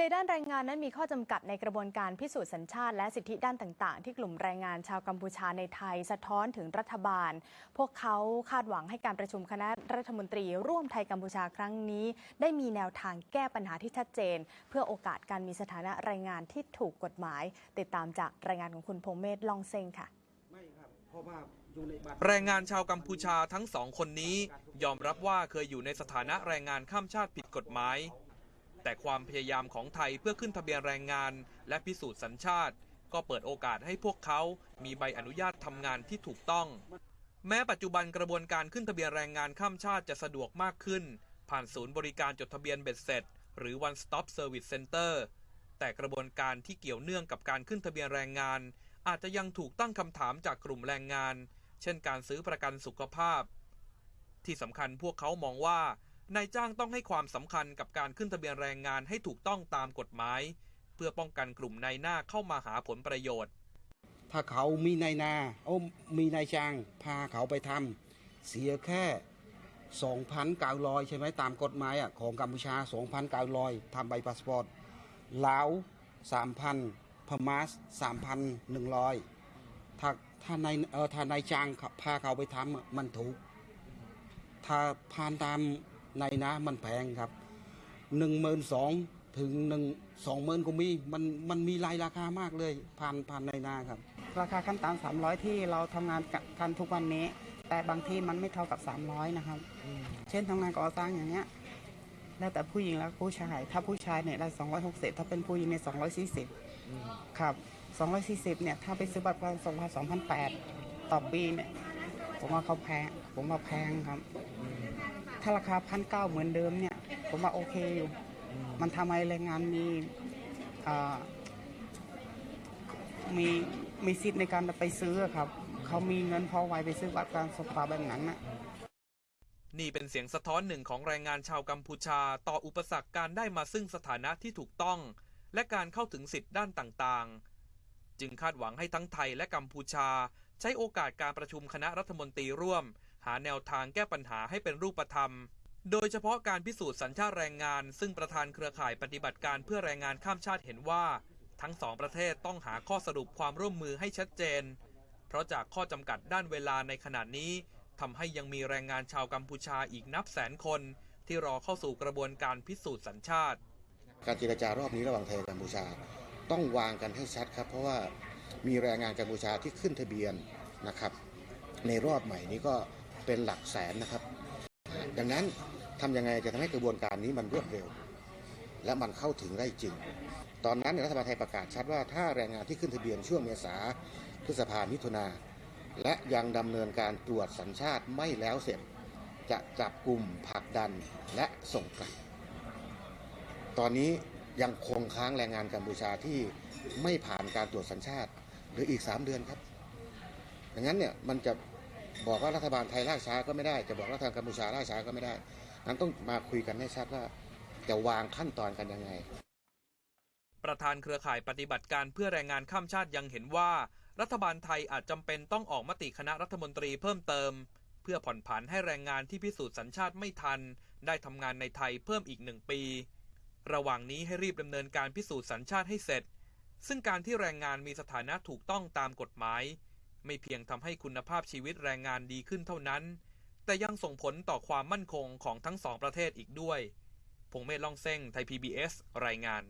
ในด้านแรงงานนั้นมีข้อจำกัดในกระบวนการพิสูจน์สัญชาติ และสิทธิด้านต่าง ๆ ที่กลุ่มแรงงานชาวกัมพูชาในไทย สะท้อนถึงรัฐบาล พวกเขาคาดหวังให้การประชุมคณะรัฐมนตรี ร่วมไทยกัมพูชาครั้งนี้ ได้มีแนวทางแก้ปัญหาที่ชัดเจน เพื่อโอกาสการมีสถานะแรงงานที่ถูกกฎหมาย ติดตามจากรายงานของคุณพงเมธลองเซงค่ะแรงงานชาวกัมพูชาทั้งสองคนนี้ ยอมรับว่าเคยอยู่ในสถานะแรงงานข้ามชาติผิดกฎหมาย แต่ความพยายามของไทยเพื่อขึ้นทะเบียนแรงงาน และพิสูจน์สัญชาติ ก็เปิดโอกาสให้พวกเขามีใบอนุญาตทำงานที่ถูกต้อง แม้ปัจจุบันกระบวนการขึ้นทะเบียนแรงงานข้ามชาติจะสะดวกมากขึ้น ผ่านศูนย์บริการจดทะเบียนเบ็ดเสร็จ หรือ one stop service center แต่กระบวนการที่เกี่ยวเนื่องกับการขึ้นทะเบียนแรงงาน อาจจะยังถูกตั้งคำถามจากกลุ่มแรงงาน เช่นการซื้อประกันสุขภาพ ที่สำคัญพวกเขามองว่า นายจ้างต้องให้ความสำคัญกับการขึ้นทะเบียนแรงงานให้ถูกต้องตามกฎหมาย เพื่อป้องกันกลุ่มนายหน้าเข้ามาหาผลประโยชน์ ถ้าเขามีนายนาโอ้มีนายจ้างพาเขาไปทำเสียแค่2,900ใช่ไหมตามกฎหมายอะของกัมพูชา 2,900ทำใบพาสปอร์ตลาว3,000พม่า3,100ถ้าถ้านายเออถ้านายจ้างพาเขาไปทำมันถูก ถ้าผ่านตาม นายนะมันแพงครับหนึ่งหมื่นสองถึงหนึ่งสองหมื่นก็มีมันมันมีหลายราคามากเลยผ่านผ่านนายนาครับ ราคาขั้นต่ำ300ที่เราทำงานกันทุกวันนี้ แต่บางที่มันไม่เท่ากับ300นะครับ เช่นทำงานก่อสร้างอย่างเงี้ยแล้วแต่ผู้หญิงและผู้ชาย ถ้าผู้ชายเนี่ยได้260ถ้าเป็นผู้หญิงเนี่ย240ครับ240เนี่ยถ้าไปซื้อบัตรประกัน2,008ต่อปีเนี่ยผมว่าเขาแพงผมว่าแพงครับถ้าราคาพันเก้าเหมือนเดิมเนี่ย ผมว่าโอเคอยู่ มันทำให้แรงงานมีอ่ามีมีสิทธิ์ในการไปซื้อครับ เขามีเงินพอไหวไปซื้อบัตรการสุขภาแบบนั้นนะนี่เป็นเสียงสะท้อนหนึ่งของแรงงานชาวกัมพูชา ต่ออุปสรรคการได้มาซึ่งสถานะที่ถูกต้อง และการเข้าถึงสิทธิ์ด้านต่างๆ จึงคาดหวังให้ทั้งไทยและกัมพูชา ใช้โอกาสการประชุมคณะรัฐมนตรีร่วม หาแนวทางแก้ปัญหาให้เป็นรูปธรรม โดยเฉพาะการพิสูจน์สัญชาติแรงงาน ซึ่งประธานเครือข่ายปฏิบัติการเพื่อแรงงานข้ามชาติเห็นว่า ทั้งสองประเทศต้องหาข้อสรุปความร่วมมือให้ชัดเจน เพราะจากข้อจำกัดด้านเวลาในขณะนี้ทำให้ยังมีแรงงานชาวกัมพูชาอีกนับแสนคน ที่รอเข้าสู่กระบวนการพิสูจน์สัญชาติ การเจรจารอบนี้ระหว่างไทยกับกัมพูชา ต้องวางกันให้ชัดครับ เพราะว่ามีแรงงานกัมพูชาที่ขึ้นทะเบียนนะครับ ในรอบใหม่นี้ก็ เป็นหลักแสนนะครับ ดังนั้นทำยังไงจะทำให้กระบวนการนี้มันรวดเร็ว และมันเข้าถึงได้จริง ตอนนั้นรัฐบาลไทยประกาศชัดว่าถ้าแรงงานที่ขึ้นทะเบียนช่วงเมษาพฤษภามิถุนาและยังดำเนินการตรวจสัญชาติไม่แล้วเสร็จ จะจับกลุ่มผลักดันและส่งกลับ ตอนนี้ยังคงค้างแรงงานกัมพูชาที่ไม่ผ่านการตรวจสัญชาติ หรืออีก 3 เดือนครับดังนั้นเนี่ยมันจะ บอกว่ารัฐบาลไทยล่าช้าก็ไม่ได้ จะบอกว่าทางกัมพูชาล่าช้าก็ไม่ได้ นั้นต้องมาคุยกันให้ชัดว่าจะวางขั้นตอนกันยังไง ประธานเครือข่ายปฏิบัติการเพื่อแรงงานข้ามชาติยังเห็นว่า รัฐบาลไทยอาจจำเป็นต้องออกมติคณะรัฐมนตรีเพิ่มเติม เพื่อผ่อนผันให้แรงงานที่พิสูจน์สัญชาติไม่ทัน ได้ทำงานในไทยเพิ่มอีกหนึ่งปี ระหว่างนี้ให้รีบดำเนินการพิสูจน์สัญชาติให้เสร็จ ซึ่งการที่แรงงานมีสถานะถูกต้องตามกฎหมาย ไม่เพียงทำให้คุณภาพชีวิตแรงงานดีขึ้นเท่านั้น แต่ยังส่งผลต่อความมั่นคงของทั้งสองประเทศอีกด้วย พงเมธล่องเส้งไทย PBS รายงาน